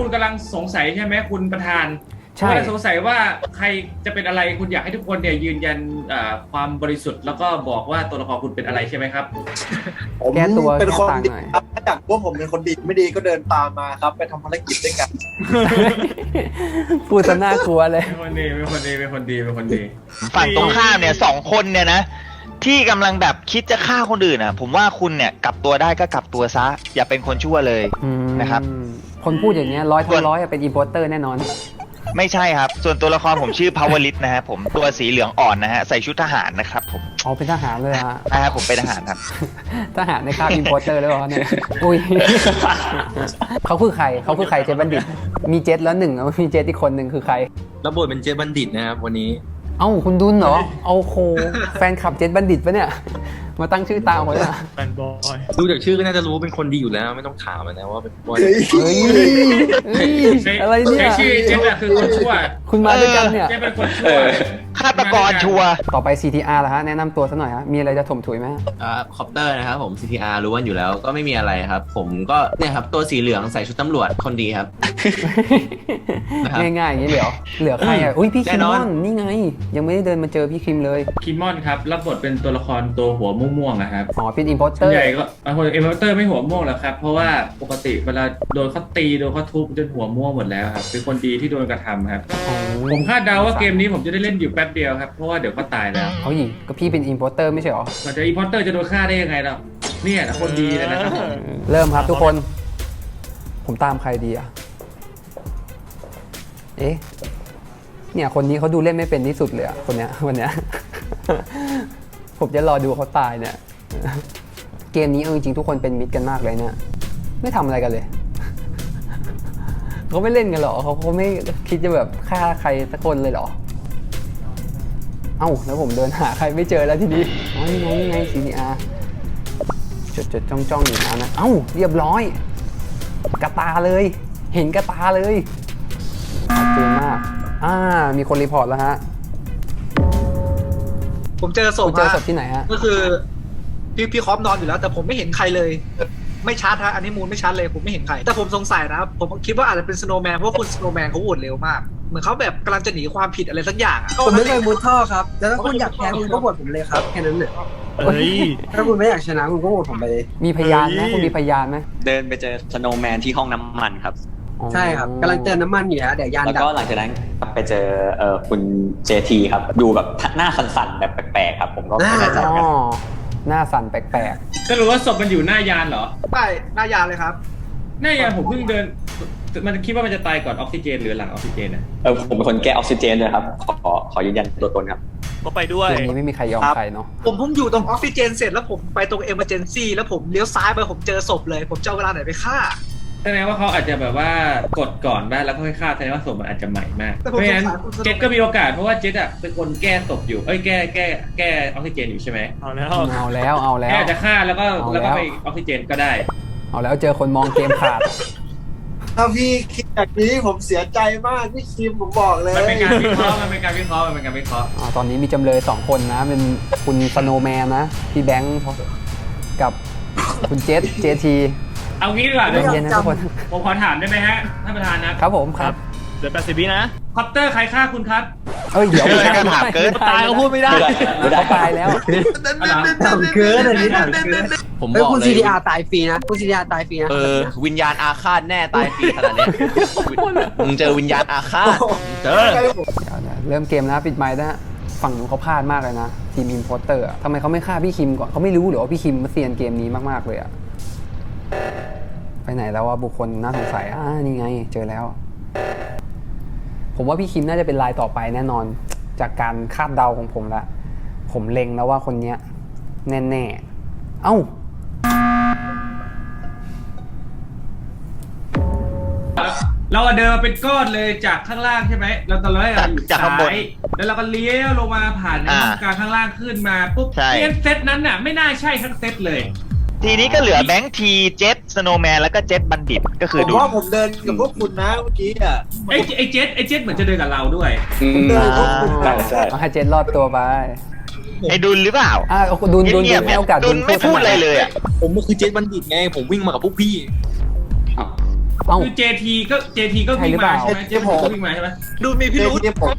คุณกำลังสงสัยใช่ไหมคุณประธานใช่ คุณกำลังสงสัยว่าใครจะเป็นอะไรคุณอยากให้ทุกคนเนี่ยยืนยันอ่าความบริสุทธิ์แล้วก็บอกว่าตัวละครคุณเป็นอะไรใช่ไหมครับ ผมแก้ตัวเป็นคนแก้ต่างดีหน่อย ครับถ้าจากว่าผมเป็นคนดีไม่ดีก็เดินตามมาครับ ไปทำภารกิจด้วยกัน พูดซะน่ากลัวเลย เป็นคนดีเป็นคนดีเป็นคนดีเป็นคนดี ฝั่งตรงข้ามเนี่ยสองคนเนี่ยนะ ที่กำลังแบบคิดจะฆ่าคนอื่นอะ ผมว่าคุณเนี่ยกลับตัวได้ก็กลับตัวซะ อย่าเป็นคนชั่วเลยอืมนะครับ คนพูดอย่างเงี้ยร้อยทั้งร้อยอะเป็นอินโพเตอร์แน่นอน ไม่ใช่ครับ ส่วนตัวละครผมชื่อพาวลิตนะฮะผมตัวสีเหลืองอ่อนนะฮะใส่ชุดทหารนะครับผมอ๋อเป็นทหารเลยฮะ นะฮะผมเป็นทหารครับ ทหารในคาบอินโพเตอร์เลยเหรอเนี่ย อุ้ย เขาคือใคร เขาคือใครเจบันดิต มีเจ็ตแล้วหนึ่งแล้วมีเจ็ตอีกคนหนึ่งคือใคร รับบทเป็นเจบัณฑิตนะครับวันนี้ เอ้าคุณดุนเหรอ เอาโค แฟนคลับเจ็ตบันดิตปะเนี่ย มาตั้งชื่อตามเขาเนี่ยแฟนบอยดูจากชื่อก็น่าจะรู้ว่าเป็นคนดีอยู่แล้วไม่ต้องถามอะนะว่าเป็นว่าเฮ้ยเฮ้ยเฮ้ยอะไรเนี่ย ใช้ชื่อเจ๊อะคือคนชั่วคุณมาด้วยกันเนี่ย เจ๊เป็นคนชั่วฆาตกรชัวร์ต่อไป CTR แล้วฮะ แนะนำตัวซะหน่อยฮะ มีอะไรจะถมถุยไหมฮะอ่าคอปเตอร์นะครับผม CTR รู้กันอยู่แล้วก็ไม่มีอะไรครับ ผมก็เนี่ยครับตัวสีเหลืองใส่ชุดตำรวจคนดีครับ นะครับ ง่ายๆอย่างนี้เหลือเหลือใครอะ อุ้ยพี่คิมแน่นมอนอน นี่ไง ยังไม่ได้เดินมาเจอพี่คิมเลย คิมมอนครับ รับบทเป็นตัวละครตัวหัวม่วงๆนะครับอ๋อเป็นอินโพเตส่อวนร์ใหญ่ก็บางคนเอเมอร์เตอร์ไม่หัวม่วงหรอกครับ เพราะว่าปกติเวลาโดนเขาตีโดนเขาทุบจนหัวม่วงหมดแล้วครับเป็นคนดีที่โดนกระทำครับ ผมคาดเดาว่าเกมนี้ผมจะได้เล่นอยู่แป๊บเดียวครับเพราะว่าเดี๋ยวก็ตายแล้วเขาหญิงก็พี่เป็นอินโพเตอร์ไม่ใช่เหรอมันจะอีพอร์เตอร์จะโดนฆ่าได้ยังไงล่ะเนี่ยนะคนดีเลยนะครับผมเริ่มครับทุกคน ผมตามใครดีอะเอ๊ะเนี่ยคนนี้เขาดูเล่นไม่เป็นที่สุดเลยอะคนเนี้ยวันเนี้ย ผมจะรอดูเขาตายเนี่ย เกมนี้เอาจริงๆทุกคนเป็นมิตรกันมากเลยเนี่ย ไม่ทำอะไรกันเลยเขาไม่เล่นกันหรอเขาเขาไม่คิดจะแบบฆ่าใครสักคนเลยหรอ เอ้าแล้วผมเดินหาใครไม่เจอแล้วทีนี้อ๋อนี่ไงนี่ไง CDR จดจดจ้องจ้องอยู่นานนะ เอ้าเรียบร้อย กระตาเลย เห็นกระตาเลยชัดเจนมาก อ่า มีคนรีพอร์ตแล้วฮะ ผมเจอศคุพณเจอศพฮะที่ไหนฮะ ก็คือพี่พี่คอมนอนอยู่แล้ว แต่ผมไม่เห็นใครเลย ไม่ชัดฮะอันนี้มูลไม่ชัดเลยผมไม่เห็นใคร แต่ผมสงสัยนะผมคิดว่าอาจจะเป็นสโนว์แมนเพราะว่าคุณสโนว์แมนเขาโหวตเร็วมาก เหมือนเขาแบบกำลังจะหนีความผิดอะไรสักอย่างอะผมไม่เคยมุดท่อครับ แล้วถ้าคุณอยากแพ้คุณก็โหวตผมเลยครับแค่นั้นเลยเฮ้ย ถ้าคุณไม่อยากชนะคุณก็โหวตผมไปเลย มีพยานไหมเฮ้ย คุณมีพยานไหมเดินไปเจอสโนว์แมนที่ห้องน้ำมันครับอ๋อ ใช่ครับกำลังเติมน้ำมันอยู่นะเดี๋ยวยานแล้วดับก็หลังจากนั้นไปเจอเอ่อคุณเจทีครับดูแบบหน้าสั่นๆแบบแปลกๆครับผมก็ไม่แน่ใจอ๋อกันหน้าสั่นแปลกก็รู้ว่าศพมันอยู่หน้ายานเหรอ ใช่หน้ายานเลยครับ หน้ายานผมเพิ่งเดิน มันคิดว่ามันจะตายก่อนออกซิเจนหรือหลังออกซิเจนนะเออผมเป็นคนแก้ออกซิเจนด้วยครับ ขอขอยืนยันตัวตนครับ ก็ไปด้ๆวย เกมนี้ไม่มีใครยอมครับใครเนาะผมเพิ่งอยู่ตรงออกซิเจนเสร็จแล้วผมไปตรงเอเมอร์เจนซี่แล้วผมเลี้ยวซ้ายไปผมเจอศพเลย ผมจะเอาเวลาไหนไปฆ่า แสดงว่าเขาอาจจะแบบว่ากดก่อนได้แล้วก็ค่อยฆ่าแสดงว่าศพมันอาจจะใหม่มาก แต่เพผมราะฉะนั้นสงสารคุณสโนว์เจ็ตก็มีโอกาสเพราะว่าเจ็ตอะเป็นคนแก้ศพอยู่เอ้ยแก้แก้แก้ออกซิเจนอยู่ใช่ไหมเอาแล้วเอาแล้วเอาแล้แก้ว อาจจะฆ่าแล้วก็เอาแล้วก็แล้วไปออกซิเจนก็ได้ เอาแล้วเจอคนมองเกมขาด ถ้าพี่คิดแบบนี้ผมเสียใจมากพี่คิมผมบอกเลยมันเป็นการวิเคราะห์มันเป็นการวิเคราะห์มันเป็นการวิเคราะห์อ่าตอนนี้มีจำเลยสองคนนะ เป็นคุณสโนว์แมนนะ พี่แบงค์กับคุณเจสเจที เอางี้ดีกว่าเดี๋ยวเย็นนะทุกคนผมขอถามได้ไหมฮะท่านประธานนะครับผมครับเดี๋ยวแปดสิบวินะคอปเตอร์ใครฆ่าคุณครับเอ้ยเดี๋ยวเกินการถามเกินตายก็พูดไม่ได้ไม่ได้เขาตายแล้วอ๋อเหรอถามเกินอันนี้ถามเกินผมเฮ้ยบอกคุณเลย CDR ตายฟรีนะคุณ CDR ตายฟรีนะเออวิญญาณอาฆาตแน่ตายฟรีขนาดเนี้ยมึงเจอวิญญาณอาฆาตเจอเดี๋ยวนะเริ่มเกมนะปิดไมค์นะฝั่งนู้นเขาพลาดมากเลยนะทีมอินโพเตอร์ทำไมเขาไม่ฆ่าพี่คิมก่อนเขาไม่รู้เหรอว่าพี่คิมมาเซียนเกมนี้มากๆเลยอะ ไปไหนแล้วว่าบุคคลน่าสงสัยอ่านี่ไง เจอแล้ว ผมว่าพี่คิมน่าจะเป็นรายต่อไปแน่นอน จากการคาดเดาของผมละผมเล็งแล้วว่าคนเนี้ยแน่ ๆ เอ้าเราอะเดินมาเป็นก้อนเลยจากข้างล่างใช่ไหม เราตอนแรกเราอยู่จากข้างบนซ้ายแล้วเราก็เลี้ยวลงมาผ่านในอ่าห้องกลางข้างล่างขึ้นมาปุ๊บใช่เรียนเซตนั้นน่ะ ไม่น่าใช่ทั้งเซตเลย ทีนี้ก็เหลือแบงค์ทีเจ็ตสโนว์แมนแล้วก็เจ็ตบัณฑิตก็คืผอมดูว่าผมเดินกับพวกคุณนะเมื่อกี้อะไอ้ไอ้เจ็ตไอ้เจ็ตเหมือนจะเดินกับเราด้วยเดินกับพวกคุณใช่ใช่เอาให้เจนรอดตัวไปไอ้ดุลหรือเปล่าอ่าเอาดุนดุนเงีดุยบนๆให้โอกาสดุลไม่พูดอะไรเลยอะผมก็คือเจบัณฑิตไง ผมวิ่งมากับพวกพี่เอ้า คือ JT ก็ JT ก็วิ่งมาใช่ไหม JT ก็วิ่งมาใช่ไหมดูมีพิรุษเจทีผม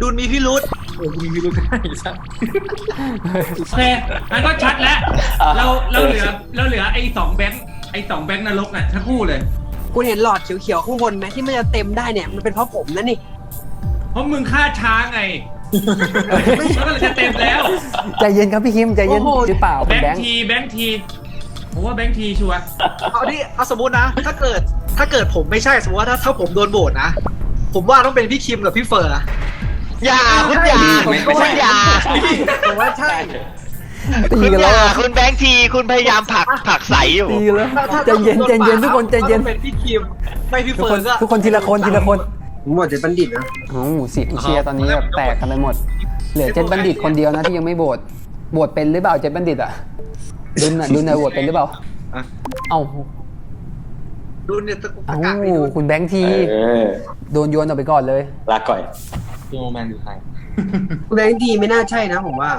ดูมีพิรุษ โอ้มีพิรุธได้ซะโอเคมันก็ชัดแล้ว เราเราเหลือเราเหลือไอ้สองแบงค์ไอ้สองแบงค์นรกน่ะทั้งคู่เลย คุณเห็นหลอดเขียวๆข้างบนไหมที่มันจะเต็มได้เนี่ยมันเป็นเพราะผมนะนี่ เพราะมึงฆ่าช้าไงแล้วก็เลยจะเต็มแล้ว ใจเย็นครับพี่คิมใจเย็นโอ้โห หรือเปล่าแบคุณงแบงค์ค์ทีแบงค์ทีผมว่าแบงค์ทีชัวร์เอาดิเอาสมมตินะ ถ้าเกิดถ้าเกิดผมไม่ใช่สมมติว่าถ้าถ้าผมโดนโบดนะ ผมว่าต้องเป็นพี่คิมกับพี่เฟอร์ อะอย่าคุณอย่าคุณอย่าผมว่าใช่ตีคุณกันอแล้วย่าอะคุณแบงค์ทีคุณพยายามผลักผลักใสอยู่ตีกันแล้วใจเย็นใจเย็นทุกคนใจเย็นต้องเป็นพี่คิมไม่พี่ทุกเฟอคนร์ก็ทุกคนทีละคนทีละคนผมหมดจะบัณฑิตนะเอ้าเสียงเชียร์ตอนนี้แบบแตกกันไปหมด เหลือเจ็ดบัณฑิตคนเดียวนะที่ยังไม่โบวตโบวตเป็นหรือเปล่าเจ็ดบัณฑิตอะดุนอะดุนอะโบวตเป็นหรือเปล่าอะเอ้าดูเนี่ยตะกุกตะเอ้ากักไม่ดูคุณแบงค์ทีเออโดนโยนออกไปก่อนเลย ลาก่อย โนแมนอยู่ไทยแบงค์ดีไม่น่าใช่นะผมว่า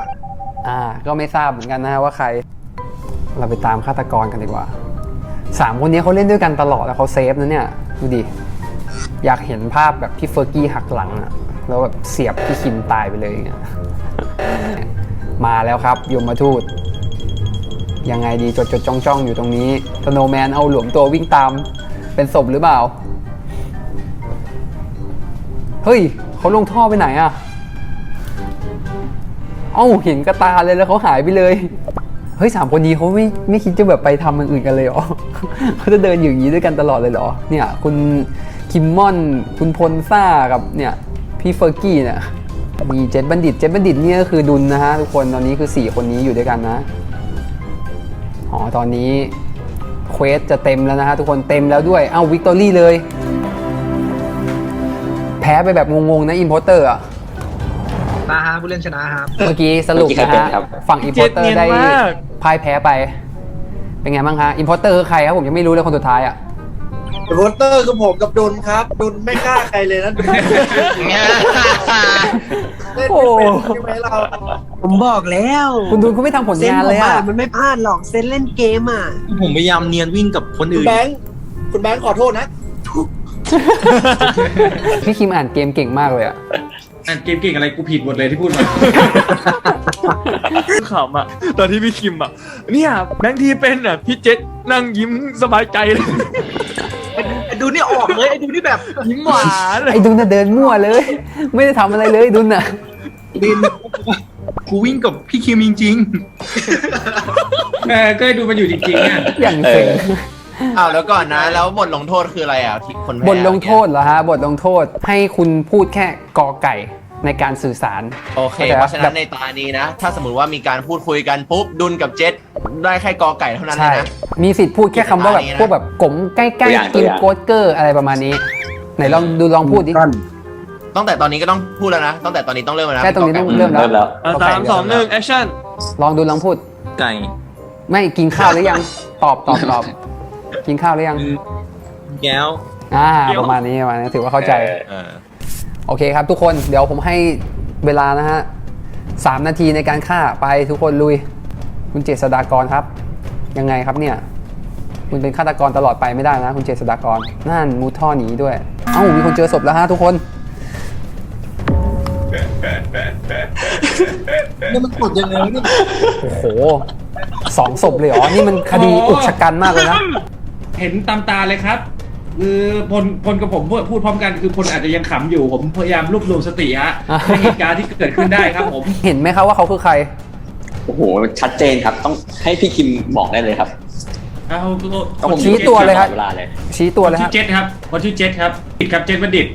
อ่า ก็ไม่ทราบเหมือนกันนะว่าใคร เราไปตามฆาตกรกันดีกว่าสามคนนี้เขาเล่นด้วยกันตลอดแล้วเขาเซฟนะเนี่ยดูดิอยากเห็นภาพแบบพี่เฟอร์กี้หักหลังอะแล้วแบบเสียบพี่คิมตายไปเลยอย่างเงี้ยมาแล้วครับยมทูต ยังไงดีจดจดจ้องจ้องอยู่ตรงนี้สโนว์แมนเอาหลวมตัววิ่งตาม เป็นศพหรือเปล่า เฮ้ยเขาลงท่อไปไหนอะเอ้าเห็นกระตาเลยแล้วเขาหายไปเลย เฮ้ยสามคนนี้เขาไม่ไม่คิดจะแบบไปทำอย่างอื่นกันเลยเหรอเขาจะเดินอยู่อย่างนี้ด้วยกันตลอดเลยเหรอ เนี่ยคุณคิมมอน คุณพลซ่ากับเนี่ยพี่เฟอร์กี้เนี่ยมีเจ็ดบัณฑิตเจ็ดบัณฑิตเนี่ยก็คือดุลนะฮะทุกคนตอนนี้คือ 4 คนนี้อยู่ด้วยกันนะอ๋อตอนนี้เควสจะเต็มแล้วนะฮะทุกคนเต็มแล้วด้วย เอ้าวิกตอรี่เลย แพ้ไปแบบงงๆนะอิมพอร์เตอร์อะนะฮะผู้เล่นชนะครับเมื่อกี้สรุปนะเมื่อกี้ใครเป็ฮะนครับฝั่งอิมพอร์เตอเจ็ดเนียร์นได้มากพ่ายแพ้ไป เป็นไงบ้างฮะอิมพอร์เตอร์คือใครครับผมยังไม่รู้เลยคนสุดท้ายอะโรเตอร์คือผมกับดุลครับ ดุลไม่กล้าใครเลยนะดุลเล่นไม่เป็นใช่ไหมเราผมบอกแล้วคุณดูนคุณไม่ทำผลเซนงานผเลมยอะอะมันไม่พลาดหรอกเซนเล่นเกมอะ ผมพยายามเนียนวิ่งกับคนคุณอื่น แบงค์คุณแบงค์ขอโทษนะ พี่คิมอ่านเกมเก่งมากเลยอะอ่านเกมเก่งอะไรกูผิดหมดเลยที่พูดมา ขำอะตอนที่พี่คิมอะเนี่ยแบงค์ทีเป็นอะพี่เจษนั่งยิ้มสบายใจเลยไอ้ดูนี่ออกเลยไอ้ดูนี่แบบยิ้มหวานเลยไอ้ดุนน่ะเดินมั่วเลย ไม่ได้ทำอะไรเลยดุนอะ ดินกูวิ่งกับพี่คิมจริงเออก็ดูมันอยู่จริงๆอะ อย่างเซ็ง อ้าวแล้วก่อนนะ แล้วบทลงโทษคืออะไรอะที่คนแพ้บทลงโทษเหรอฮะบทลงโทษให้คุณพูดแค่กอไก่ในการสื่อสารโอเคเข้าใจเพราะฉะแบนั้บนในตานี้นะ ถ้าสมมติว่ามีการพูดคุยกันปุ๊บดุนกับเจษได้แค่กอไก่เท่านั้นเลใช่ยนะ มีสิทธิ์พูดแค่คำว่าแบบอันนี้นะพวกแบบกลมใกล้ตัวอย่างๆกินโกดเกอร์อะไรประมาณนี้ไหนลองดูลองพูดดิตั้งแต่ตอนนี้ก็ต้องพูดแล้วนะตั้งแต่ตอนนี้ต้องเริ่มแล้วนะแค่ตรงนี้ต้องกไก่เริ่มแล้วเริ่มแล้วอะสามสองหนึ่งแอคชั่นลองดูลองพูดๆไก่ไม่กินข้าวหรือยังตอบตอบตอบ กินข้าวหรือยังแก้วอ่าเดี๋ยวประมาณนี้ประมาณนี้ถือว่าเข้าใจ เออโอเคครับทุกคนเดี๋ยวผมให้เวลานะฮะสามนาทีในการฆ่าไปทุกคนลุย คุณเจษฎากรครับ ยังไงครับเนี่ย คุณเป็นฆาตกรตลอดไปไม่ได้นะ คุณเจษฎากรนั่นมูท่อหนีด้วย เอ้ามีคนเจอศพแล้วฮะทุกคน นี่มันกดยังไงเนี่ยโอ้โหสองศพเลยเหรอ นี่มันคดีอุกชะกันมากเลยนะ เห็นตามตาเลยครับคือพลพลกับผมพูดพูดพร้อมกันคือพลอาจจะยังขำอยู่ผมพยายามรวบรวมสติฮะอะในเหตุการณ์ที่เกิดขึ้นได้ครับผมเห็นไหมครับว่าเขาคือใครโอ้โหชัดเจนครับ ต้องให้พี่คิมบอกได้เลยครับเอาต้องผมชี้ตัวเลยครับเวลาเลยชี้ตัตัววเลเลยยคฮะรับเจ็ดครับคนชื่อเจ็ดครับติดครับเจ็ดบัณฑิต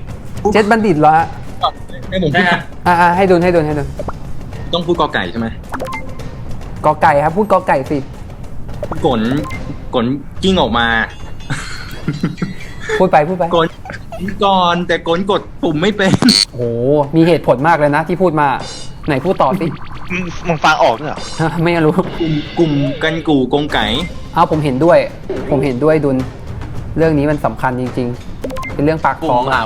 เจ็ดบัณฑิตเหรอฮะให้ผมพูได้ดฮะอ่าให้ดุนให้ดุนให้ดุนต้องพูดกอไก่ใช่ไหมกอไก่ครับพูดกอไก่สิกล กลกิ้งออกมา พูดไปพูดไป กลก่อนแต่กลกดปุ่มไม่เป็น โอ้โห มีเหตุผลมากเลยนะที่พูดมา ไหนพูดต่อสิ มึงมึงฟังออกด้วยเหรอไม่รู้ กลุ่มกลุ่มกันกู่กงไก่เอาผมเห็นด้วย ผมเห็นด้วยดุล เรื่องนี้มันสำคัญจริง ๆ เป็นเรื่องปากปุ่ท้อมงอะ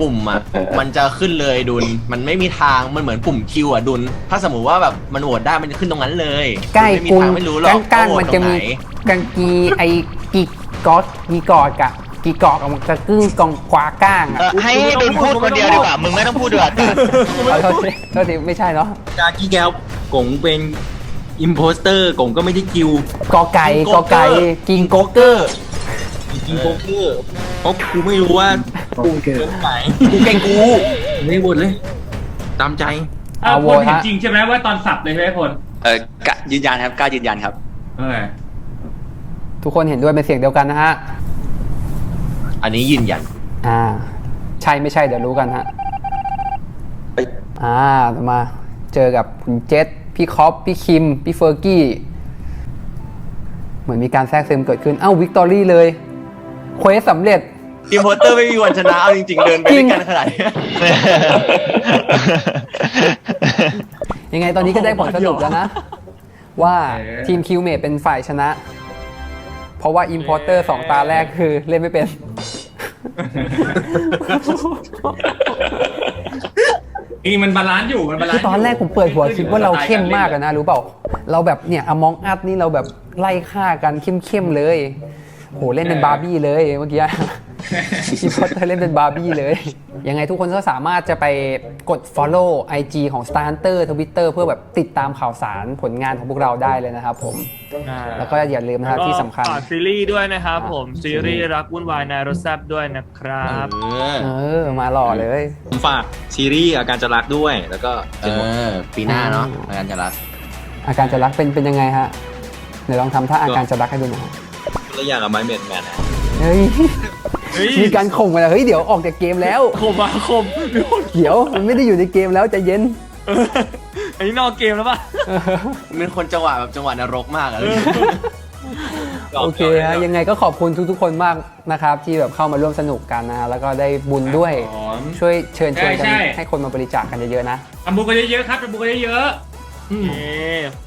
ปุ่มอะมันจะขึ้นเลยดุล มันไม่มีทางมันเหมือนปุ่มคิวอะดุล ถ้าสมมติว่าแบบมันโหวตได้มันจะขึ้นตรงนั้นเลยใกล้ไม่มีกุงทางไม่รู้หรอกก้างๆว่าโหวมันตจะตรงมีไหนกังกีไอกิกอสกีกอดกะกี่กอกอะมันกระกึ้งกองกวาก้างอะเออให้ให้ดุนพูดคนเดียวดีกว่า มึงไม่ต้องพูดดีกว่าเอาโทษทีโทษทีไม่ใช่เนาะกากี้แก้วกงเป็นอิมโพสเตอร์กงก็ไม่ได้กิวกอไก่กอไก่กิงโกเกอร์ กิงโกเกอร์เพราะกูไม่รู้ว่ากูเกิดไหนกูเก่งกูไม่บดเลย ตามใจอ้าวเอาโหพวลตเห็นฮะจริงใช่ไหมว่าตอนสับเลยใช่ไหมพลเออกะยืนยันครับกล้ายืนยันครับ เออทุกคนเห็นด้วยเป็นเสียงเดียวกันนะฮะ อันนี้ยืนยัน อ่า ใช่ไม่ใช่เดี๋ยวรู้กันฮะ เอ้ย อ่าต่อมาเจอกับคุณเจษพี่คอปพี่คิม พี่เฟอร์กี้ เหมือนมีการแทรกซึมเกิดขึ้น เอ้าวิกตอรี่เลย เควสสำเร็จอิมโพเตอร์ไม่มีวันชนะเอาจริงๆเดินไปด้วยกันขนาดนี้ ยังไงตอนนี้ก็ได้ผลสรุปแล้วนะ ว่าเอ๊ะทีมคิวเมทเป็นฝ่ายชนะ เพราะว่าอิมพอร์เตอร์สองตาแรกคือเล่นไม่เป็นจริงๆมันบาลานซ์อยู่มันบาลานคือซ์ตอนแรกผมเปิดหัวคิดว่าเราเข้มมากอะนะ รู้เปล่า เราแบบเนี่ยอมองอัดนี่เราแบบไล่ฆ่ากันเข้มๆเลย โหเล่นเป็นบาร์บี้เลยเมื่อกี้อิมพอร์เตอร์เล่นเป็นบาร์บี้เลย ยังไงทุกคนก็สามารถจะไปกด follow IG ของ Star Hunter Twitter เพื่อแบบติดตามข่าวสารผลงานของพวกเราได้เลยนะครับผม แล้วก็อย่าลืมนะครับที่สำคัญ ฝากซีรีส์ด้วยนะครับอ่าผม ซีรีส์รักวุ่นวายในรถแซบด้วยนะครับเออเออ มาหล่อเลย ผมฝากซีรีส์อาการจะรักด้วย แล้วก็เออปีหน้าเนาะอาการจะรัก อาการจะรักเป็นเป็นยังไงฮะเดี๋ยวลองทำท่าอาการจะรักให้ดูหน่อย ตัวอย่างกับไม้เมดแมนนะเฮ้ยเฮ้ยมีการข่มกันแล้วเฮ้ยเดี๋ยวออกจากเกมแล้ว คมมาคมมีคนเดี๋ยวมันไม่ได้อยู่ในเกมแล้วใจเย็น เอออันนี้นอกเกมแล้วป่ะ เป็นคนจังหวะแบบจังหวะนรกมากอะโอเคฮะยังไงก็ขอบคุณทุกๆ คนมากนะครับ ที่แบบเข้ามาร่วมสนุกกันนะฮะแล้วก็ได้บุญด้วยผมช่วยเชิญชวนกันใช่ใช่ ให้คนมาบริจาคกันเยอะๆนะทำบุญกันเยอะๆครับทำบุญกันเยอะๆอืมเอ๊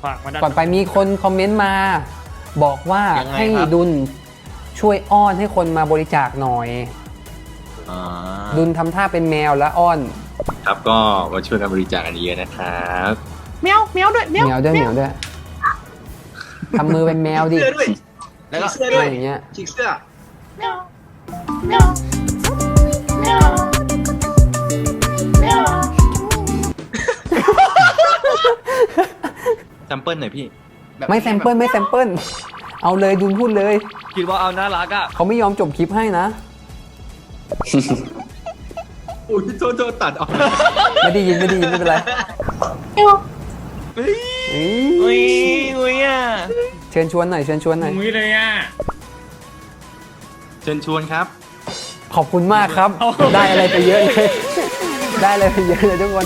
ฝากมาดันก่อนไปมีคนคอมเมนต์มา บอกว่ายังไงให้ครับ ดุลช่วยอ้อนให้คนมาบริจาคหน่อย อ่าดุลทำท่าเป็นแมวแล้วอ้อนครับก็มาช่วยกันบริจาคกันเยอะนะครับแมวด้วยแมวด้วยทำมือเป็นแมวดิเสื้อด้วยแล้วก็เสื้ออะด้ไรวยอย่างเงี้ย ฉีกเสื้อแซมเปิลหน่อยพี่ แบบไม่แซมเปิลไม่แซมเปิลเอาเลยดุลพูดเลย คิดว่าเอาน่ารักอะเขาไม่ยอมจบคลิปให้นะ อุ้ยโทษโทษตัดออกไม่ได้ยินไม่ได้ยินไม่เป็นไรเฮ้ยเอ้ยอุ้ยอุ้ยอะเชิญชวนหน่อยเชิญชวนหน่อยมุ้ยเลยอะเชิญชวนครับ ขอบคุณมากครับ ได้อะไรไปเยอะเลย ได้อะไรไปเยอะเลยทุกคน